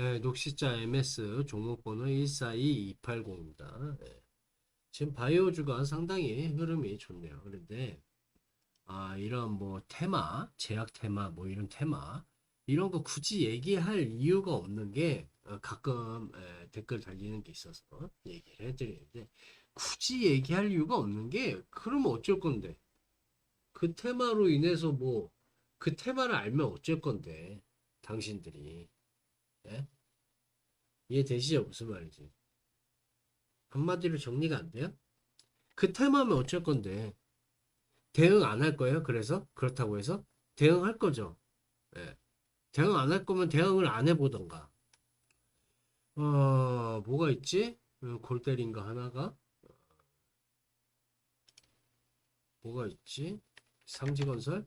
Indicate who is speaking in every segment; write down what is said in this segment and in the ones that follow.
Speaker 1: 네, 녹시자 MS 종목번호 142280입니다. 네. 지금 바이오주가 상당히 흐름이 좋네요. 그런데 아, 이런 뭐 테마, 제약 테마, 뭐 이런 테마 이런 거 굳이 얘기할 이유가 없는 게 어, 가끔 에, 댓글 달리는 게 있어서 얘기를 해드리는데 굳이 얘기할 이유가 없는 게 그러면 어쩔 건데 그 테마로 인해서 뭐 그 테마를 알면 어쩔 건데 당신들이 예? 이해되시죠? 무슨 말인지 한마디로 정리가 안 돼요? 그 테마면 어쩔 건데 대응 안 할 거예요? 그래서 그렇다고 해서 대응할 거죠. 예. 대응 안 할 거면 대응을 안 해보던가. 어, 뭐가 있지? 어, 골 때린 거 하나가? 뭐가 있지? 상지건설?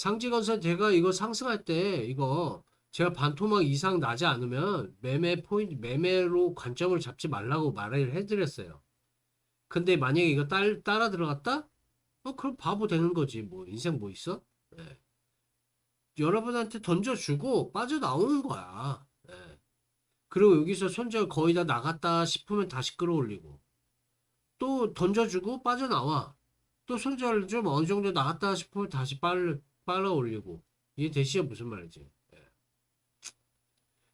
Speaker 1: 상지건설 제가 이거 상승할 때 이거 제가 반토막 이상 나지 않으면 매매 포인트, 매매로 관점을 잡지 말라고 말을 해드렸어요. 근데 만약에 이거 딸, 따라 들어갔다? 어, 그럼 바보 되는 거지. 뭐, 인생 뭐 있어? 예. 여러분한테 던져주고 빠져나오는 거야. 예. 그리고 여기서 손절 거의 다 나갔다 싶으면 다시 끌어올리고. 또 던져주고 빠져나와. 또 손절 좀 어느 정도 나갔다 싶으면 다시 빨, 빨아 올리고. 이해되시죠? 무슨 말인지. 예.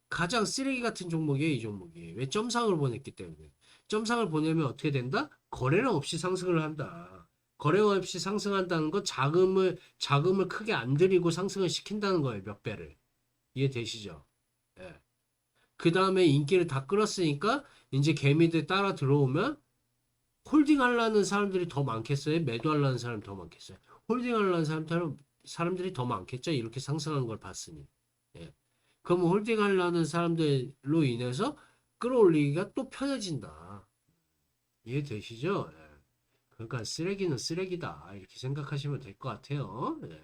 Speaker 1: 가장 쓰레기 같은 종목이에요, 이 종목이. 왜 점상을 보냈기 때문에. 점상을 보내면 어떻게 된다? 거래량 없이 상승을 한다. 거래량 없이 상승한다는 건 자금을, 자금을 크게 안 들이고 상승을 시킨다는 거예요, 몇 배를. 이해되시죠? 예. 그 다음에 인기를 다 끌었으니까, 이제 개미들 따라 들어오면, 홀딩 하려는 사람들이 더 많겠어요? 매도 하려는 사람이 더 많겠어요? 홀딩 하려는 사람들은, 사람들이 더 많겠죠? 이렇게 상승한 걸 봤으니. 예. 그럼 홀딩 하려는 사람들로 인해서 끌어올리기가 또 편해진다. 이해되시죠? 예. 그러니까 쓰레기는 쓰레기다. 이렇게 생각하시면 될 것 같아요. 예.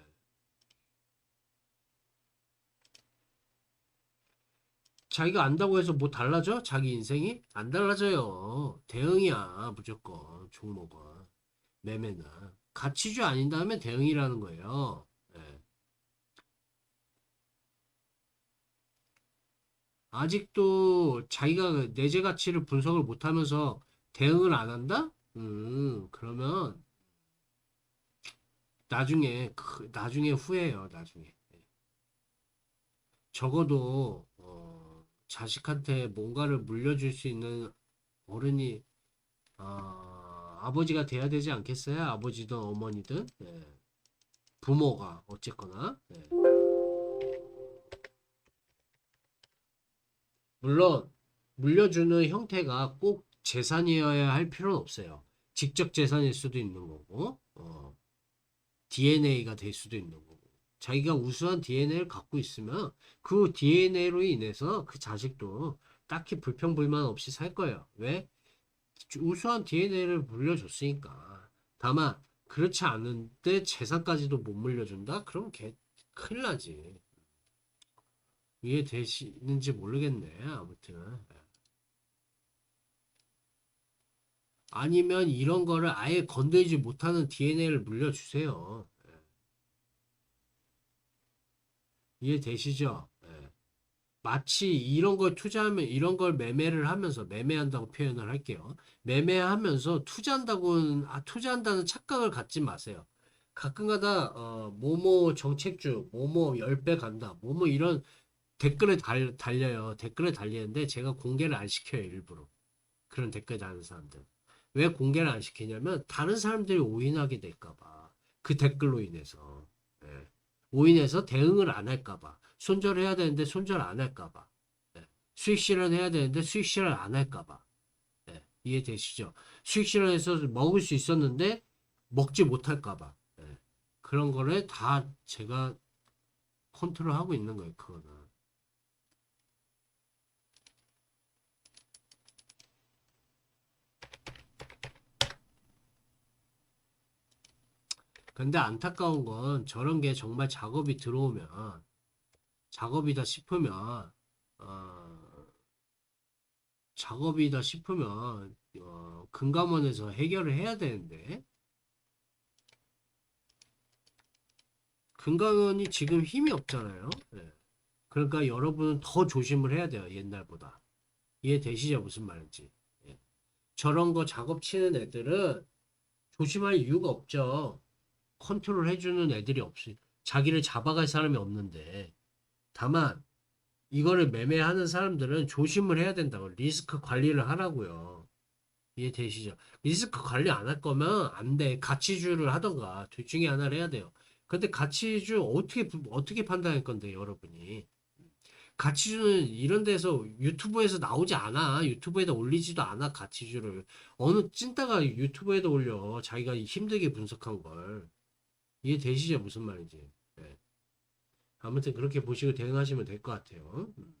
Speaker 1: 자기가 안다고 해서 뭐 달라져? 자기 인생이? 안 달라져요. 대응이야, 무조건. 종목은. 매매는. 가치주 아닌 다음에 대응이라는 거예요. 예. 아직도 자기가 내재 가치를 분석을 못하면서 대응을 안 한다? 음, 그러면 나중에 그- 나중에 후회해요. 나중에. 예. 적어도 어, 자식한테 뭔가를 물려줄 수 있는 어른이 아, 아버지가 돼야 되지 않겠어요? 아버지든 어머니든 예. 부모가 어쨌거나 예. 물론 물려주는 형태가 꼭 재산이어야 할 필요는 없어요. 직접 재산일 수도 있는 거고, 어, DNA가 될 수도 있는 거고. 자기가 우수한 DNA를 갖고 있으면 그 DNA로 인해서 그 자식도 딱히 불평불만 없이 살 거예요. 왜? 우수한 DNA를 물려줬으니까. 다만 그렇지 않은데 재산까지도 못 물려준다? 그럼 개 큰일 나지. 이해되시는지 모르겠네. 아무튼. 아니면 이런 거를 아예 건들지 못하는 DNA를 물려주세요. 예. 이해되시죠? 예. 마치 이런 걸 투자하면 이런 걸 매매를 하면서 매매한다고 표현을 할게요. 매매하면서 투자한다고는 아 투자한다는 착각을 갖지 마세요. 가끔가다 어 뭐뭐 정책주 뭐뭐 10배 간다. 뭐뭐 이런 댓글에 달, 달려요. 댓글에 달리는데 제가 공개를 안 시켜요, 일부러. 그런 댓글 다는 사람들. 왜 공개를 안 시키냐면 다른 사람들이 오인하게 될까봐. 그 댓글로 인해서. 예. 오인해서 대응을 안 할까봐. 손절해야 되는데 손절 안 할까봐. 예. 수익 실현해야 되는데 수익 실현 안 할까봐. 예. 이해되시죠? 수익 실현해서 먹을 수 있었는데 먹지 못할까봐. 예. 그런 거를 다 제가 컨트롤하고 있는 거예요, 그거는. 근데 안타까운 건 저런 게 정말 작업이 들어오면 작업이다 싶으면 어, 작업이다 싶으면 어, 금감원에서 해결을 해야 되는데 금강원이 지금 힘이 없잖아요. 예. 그러니까 여러분은 더 조심을 해야 돼요. 옛날보다. 이해되시죠? 무슨 말인지. 예. 저런 거 작업 치는 애들은 조심할 이유가 없죠. 컨트롤 해주는 애들이 없이 자기를 잡아갈 사람이 없는데 다만 이거를 매매하는 사람들은 조심을 해야 된다고 리스크 관리를 하라고요. 이해되시죠? 리스크 관리 안 할 거면 안 돼. 가치주를 하던가 둘 중에 하나를 해야 돼요. 근데 가치주 어떻게 어떻게 판단할 건데 여러분이 가치주는 이런 데서 유튜브에서 나오지 않아. 유튜브에다 올리지도 않아 가치주를. 어느 찐따가 유튜브에다 올려. 자기가 힘들게 분석한 걸. 이해되시죠? 무슨 말인지. 네. 아무튼 그렇게 보시고 대응하시면 될 것 같아요. 음.